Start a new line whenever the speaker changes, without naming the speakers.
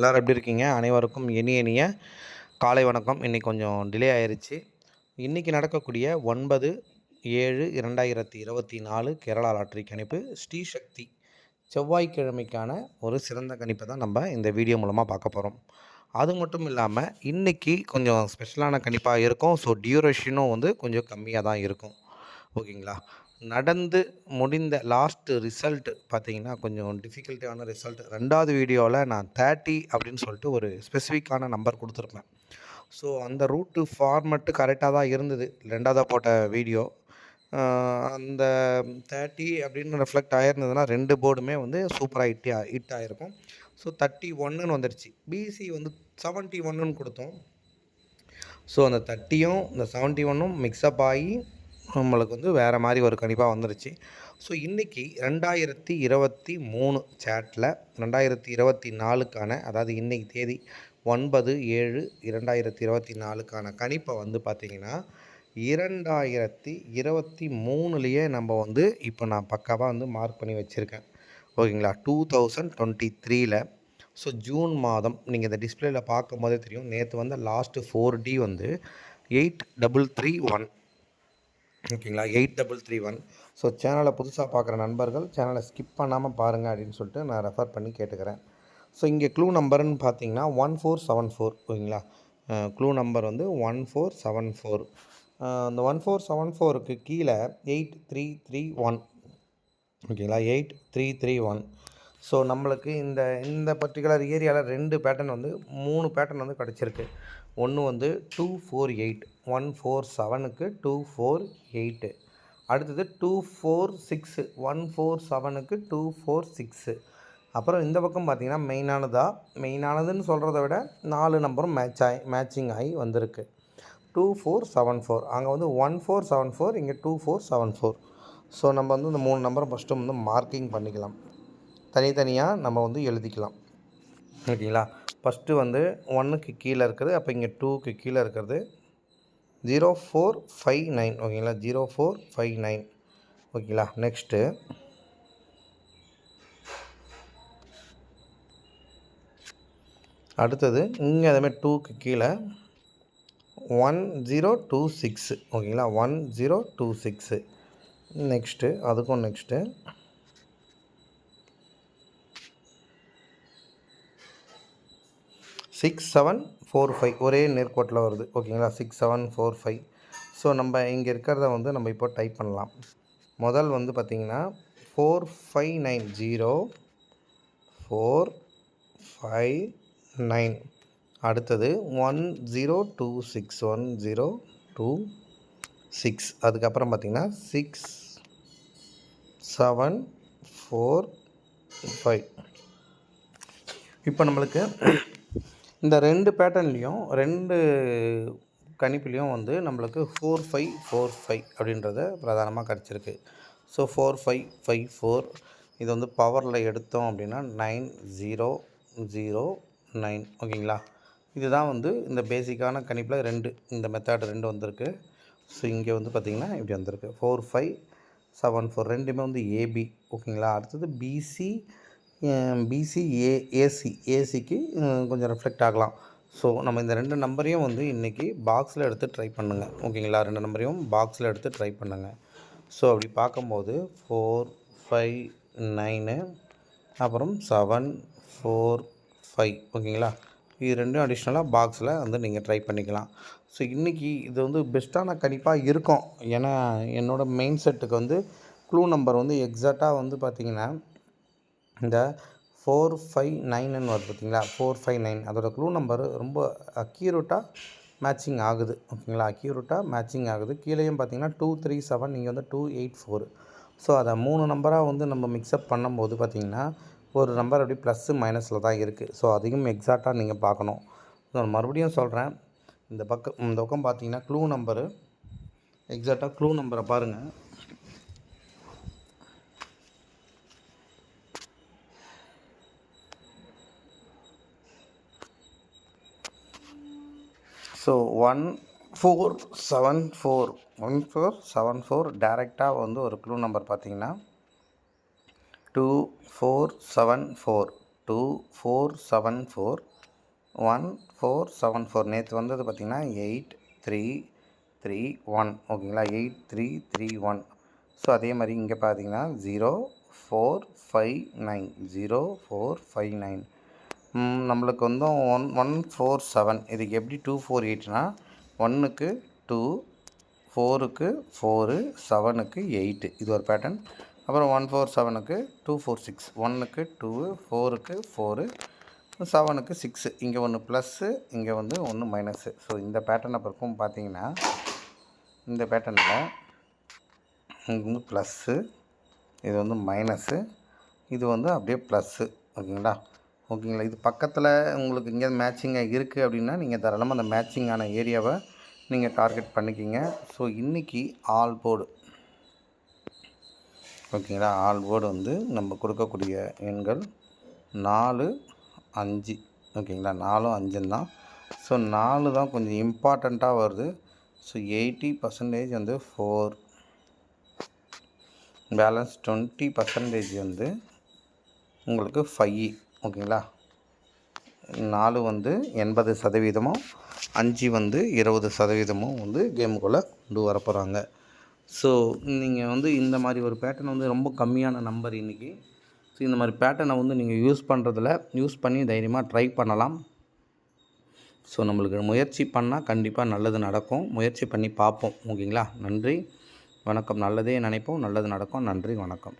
எல்லோரும் எப்படி இருக்கீங்க? அனைவருக்கும் இனி இனிய காலை வணக்கம். இன்றைக்கி கொஞ்சம் டிலே ஆயிடுச்சு இன்றைக்கி நடக்கக்கூடிய ஒன்பது ஏழு இரண்டாயிரத்தி இருபத்தி நாலு கேரளா லாட்ரி கணிப்பு ஸ்ரீசக்தி செவ்வாய்க்கிழமைக்கான ஒரு சிறந்த கணிப்பை தான் நம்ம இந்த வீடியோ மூலமாக பார்க்க போகிறோம் அது மட்டும் இல்லாமல் இன்றைக்கி கொஞ்சம் ஸ்பெஷலான கணிப்பாக இருக்கும். ஸோ டியூரேஷனும் வந்து கொஞ்சம் கம்மியாக தான் இருக்கும். ஓகேங்களா நடந்து முடிந்த லாஸ்ட்டு ரிசல்ட் பார்த்தீங்கன்னா கொஞ்சம் டிஃபிகல்ட்டியான ரிசல்ட் ரெண்டாவது வீடியோவில் நான் தேர்ட்டி அப்படின்னு சொல்லிட்டு ஒரு ஸ்பெசிஃபிக்கான நம்பர் கொடுத்துருப்பேன். ஸோ அந்த ரூட்டு ஃபார்மெட்டு கரெக்டாக தான் இருந்தது. ரெண்டாவதாக போட்ட வீடியோ அந்த தேர்ட்டி அப்படின்னு ரெஃப்ளெக்ட் ஆகிருந்ததுன்னா ரெண்டு போர்டுமே வந்து சூப்பராக ஹிட் ஹிட் ஆகிருக்கும் ஸோ தேர்ட்டி ஒன்றுன்னு வந்துடுச்சு பிசி வந்து செவன்ட்டி ஒன்றுன்னு கொடுத்தோம். ஸோ அந்த தேர்ட்டியும் இந்த செவன்ட்டி ஒன்றும் மிக்ஸ்அப் ஆகி நம்மளுக்கு வந்து வேறு மாதிரி ஒரு கணிப்பாக வந்துருச்சு. ஸோ இன்றைக்கி ரெண்டாயிரத்தி இருபத்தி மூணு சேட்டில் ரெண்டாயிரத்தி இருபத்தி நாலுக்கான அதாவது இன்றைக்கி தேதி ஒன்பது ஏழு இரண்டாயிரத்தி இருபத்தி நாலுக்கான கணிப்பை வந்து பார்த்திங்கன்னா இரண்டாயிரத்தி இருபத்தி மூணுலேயே நம்ம வந்து இப்போ நான் பக்காவாக வந்து மார்க் பண்ணி வச்சுருக்கேன். ஓகேங்களா? டூ தௌசண்ட் டுவெண்ட்டி த்ரீல ஸோ ஜூன் மாதம் நீங்கள் இந்த டிஸ்பிளேயில் பார்க்கும் போதே தெரியும். நேற்று வந்து லாஸ்ட்டு ஃபோர் டி வந்து எயிட் டபுள் த்ரீ ஒன் ஓகேங்களா eight double three one so சேனலை புதுசாக பார்க்குற நண்பர்கள் சேனலை ஸ்கிப் பண்ணாமல் பாருங்கள் அப்படின்னு சொல்லிட்டு நான் ரெஃபர் பண்ணி கேட்டுக்கிறேன். ஸோ இங்கே க்ளூ நம்பர்னு பார்த்தீங்கன்னா ஒன் ஃபோர் செவன் ஃபோர் ஓகேங்களா? க்ளூ நம்பர் வந்து ஒன் ஃபோர் செவன் ஃபோர் அந்த ஒன் ஃபோர் செவன் ஃபோருக்கு கீழே எயிட் த்ரீ த்ரீ ஒன் ஓகேங்களா? Eight three three one so நம்மளுக்கு இந்த இந்த பர்டிகுலர் ஏரியாவில் ரெண்டு பேட்டர்ன் வந்து மூணு பேட்டர்ன் வந்து கிடச்சிருக்கு. ஒன்று வந்து two four eight one four செவனுக்கு டூ ஃபோர் எயிட்டு அடுத்தது two four six one four செவனுக்கு டூ ஃபோர் சிக்ஸு அப்புறம் இந்த பக்கம் பார்த்திங்கன்னா மெயினானதாக மெயினானதுன்னு சொல்கிறத விட நாலு நம்பரும் மேட்ச் ஆகி மேட்சிங் ஆகி வந்திருக்கு. டூ ஃபோர் செவன் ஃபோர் அங்கே வந்து ஒன் ஃபோர் செவன் ஃபோர் இங்கே two four seven four so நம்ம வந்து இந்த மூணு நம்பரை ஃபஸ்ட்டு வந்து மார்க்கிங் பண்ணிக்கலாம். தனித்தனியாக நம்ம வந்து எழுதிக்கலாம். ஓகேங்களா? ஃபஸ்ட்டு வந்து ஒன்றுக்கு கீழே இருக்கிறது அப்போ இங்கே டூக்கு கீழே இருக்கிறது ஜீரோ ஃபோர் ஃபைவ் நைன் ஓகேங்களா ஜீரோ ஃபோர் ஃபைவ் நைன் ஓகேங்களா நெக்ஸ்ட்டு அடுத்தது இங்கே அதேமாதிரி டூக்கு கீழே ஒன் ஜீரோ டூ சிக்ஸு ஓகேங்களா one zero two six next அதுக்கும் next six seven four five ஒரே நேர்கோட்டில் வருது. ஓகேங்களா? Six seven four five so நம்ம இங்கே இருக்கிறத வந்து நம்ம இப்போ டைப் பண்ணலாம். முதல் வந்து பார்த்திங்கன்னா four five nine zero four five nine அடுத்தது one zero two six one zero two six அதுக்கப்புறம் பார்த்திங்கன்னா சிக்ஸ் செவன் ஃபோர் ஃபைவ் இப்போ நம்மளுக்கு இந்த ரெண்டு பேட்டர்ன்லேயும் ரெண்டு கணிப்புலேயும் வந்து நம்மளுக்கு ஃபோர் ஃபைவ் ஃபோர் ஃபைவ் அப்படின்றத பிரதானமாக கிடச்சிருக்கு so four five five four இது வந்து பவரில் எடுத்தோம் அப்படின்னா நைன் ஜீரோ ஜீரோ நைன் ஓகேங்களா? இதுதான் வந்து இந்த பேசிக்கான கணிப்பில் ரெண்டு இந்த மெத்தட் ரெண்டு வந்திருக்கு. ஸோ இங்கே வந்து பார்த்திங்கன்னா இப்படி வந்திருக்கு. ஃபோர் ஃபைவ் செவன் ஃபோர் ரெண்டுமே வந்து ஏபி ஓகேங்களா? அடுத்தது பிசி பிசி ஏ ஏசி ஏசிக்கு கொஞ்சம் ரெஃப்ளெக்ட் ஆகலாம். ஸோ நம்ம இந்த ரெண்டு நம்பரையும் வந்து இன்றைக்கி பாக்ஸில் எடுத்து ட்ரை பண்ணுங்கள் ஓகேங்களா ரெண்டு நம்பரையும் பாக்ஸில் எடுத்து ட்ரை பண்ணுங்கள் ஸோ அப்படி பார்க்கும்போது ஃபோர் ஃபைவ் நைனு அப்புறம் செவன் ஃபோர் ஃபைவ் ஓகேங்களா இது ரெண்டும் அடிஷ்னலாக பாக்ஸில் வந்து நீங்கள் ட்ரை பண்ணிக்கலாம். ஸோ இன்றைக்கி இது வந்து பெஸ்ட்டான கணிப்பாக இருக்கும். ஏன்னா என்னோடய மெயின் செட்டுக்கு வந்து க்ளூ நம்பர் வந்து எக்ஸாக்டாக வந்து பார்த்திங்கன்னா இந்த ஃபோர் ஃபைவ் நைனுன்னு வருது பார்த்தீங்களா? ஃபோர் ஃபைவ் நைன் அதோடய க்ளூ நம்பர் ரொம்ப அக்யூரேட்டாக மேட்சிங் ஆகுது. ஓகேங்களா? அக்யூரேட்டாக மேட்சிங் ஆகுது. கீழேயும் பார்த்தீங்கன்னா டூ த்ரீ செவன் நீங்கள் வந்து டூ எயிட் ஃபோர் ஸோ அதை மூணு நம்பராக வந்து நம்ம மிக்சப் பண்ணும்போது பார்த்திங்கன்னா ஒரு நம்பர் அப்படி ப்ளஸ்ஸு மைனஸில் தான் இருக்குது ஸோ அதையும் எக்ஸாக்டாக நீங்கள் பார்க்கணும். நான் மறுபடியும் சொல்கிறேன் இந்த பக்கம் இந்த பக்கம் பார்த்தீங்கன்னா க்ளூ நம்பரு எக்ஸாக்டாக க்ளூ நம்பரை பாருங்கள் so one four seven four one four seven four டேரெக்டாக வந்து ஒரு க்ளூ நம்பர் பார்த்தீங்கன்னா two four seven four two four seven four one four seven four நேற்று வந்தது பார்த்திங்கன்னா எயிட் த்ரீ த்ரீ ஒன் ஓகேங்களா? Eight three three one so அதே மாதிரி இங்கே பார்த்தீங்கன்னா zero four five nine zero four five nine நம்மளுக்கு வந்து ஒன் ஒன் ஃபோர் செவன் இதுக்கு எப்படி டூ ஃபோர் எயிட்னா ஒன்றுக்கு டூ ஃபோருக்கு ஃபோரு செவனுக்கு எயிட்டு இது ஒரு பேட்டர்ன் அப்புறம் ஒன் ஃபோர் செவனுக்கு டூ ஃபோர் சிக்ஸ் ஒன்றுக்கு டூ ஃபோருக்கு ஃபோரு செவனுக்கு சிக்ஸு இங்கே ஒன்று ப்ளஸ்ஸு இங்கே வந்து ஒன்று மைனஸு ஸோ இந்த பேட்டர்னை பிறக்கும் பார்த்தீங்கன்னா இந்த பேட்டர்னில் இங்கே வந்து ப்ளஸ்ஸு இது வந்து மைனஸு இது வந்து அப்படியே ப்ளஸ்ஸு ஓகேங்களா? ஓகேங்களா? இது பக்கத்தில் உங்களுக்கு இங்கே மேட்சிங்காக இருக்குது அப்படின்னா நீங்கள் தாராளமாக அந்த மேட்சிங்கான ஏரியாவை நீங்கள் டார்கெட் பண்ணிக்கிங்க. ஸோ இன்றைக்கி ஆல் போர்டு ஓகேங்களா? ஆல் போர்டு வந்து நம்ம கொடுக்கக்கூடிய எண்கள் நாலு அஞ்சு. ஓகேங்களா? நாலும் அஞ்சும் தான். ஸோ நாலு தான் கொஞ்சம் இம்பார்ட்டண்ட்டாக வருது. ஸோ எயிட்டி பர்சன்டேஜ் வந்து ஃபோர் பேலன்ஸ் டுவெண்ட்டி பர்சன்டேஜ் வந்து உங்களுக்கு ஃபைவ் ஓகேங்களா? நாலு வந்து எண்பது சதவீதமும் அஞ்சு வந்து இருபது சதவீதமும் வந்து கேமுக்குள்ளே கொண்டு வர போகிறாங்க ஸோ நீங்கள் வந்து இந்த மாதிரி ஒரு பேட்டர்ன் வந்து ரொம்ப கம்மியான நம்பர் இன்றைக்கி ஸோ இந்த மாதிரி பேட்டர்னை வந்து நீங்கள் யூஸ் பண்ணுறதில் யூஸ் பண்ணி தைரியமாக ட்ரை பண்ணலாம். ஸோ நம்மளுக்கு முயற்சி பண்ணால் கண்டிப்பாக நல்லது நடக்கும். முயற்சி பண்ணி பார்ப்போம். ஓகேங்களா? நன்றி. வணக்கம். நல்லதே நினைப்போம். நல்லது நடக்கும். நன்றி. வணக்கம்.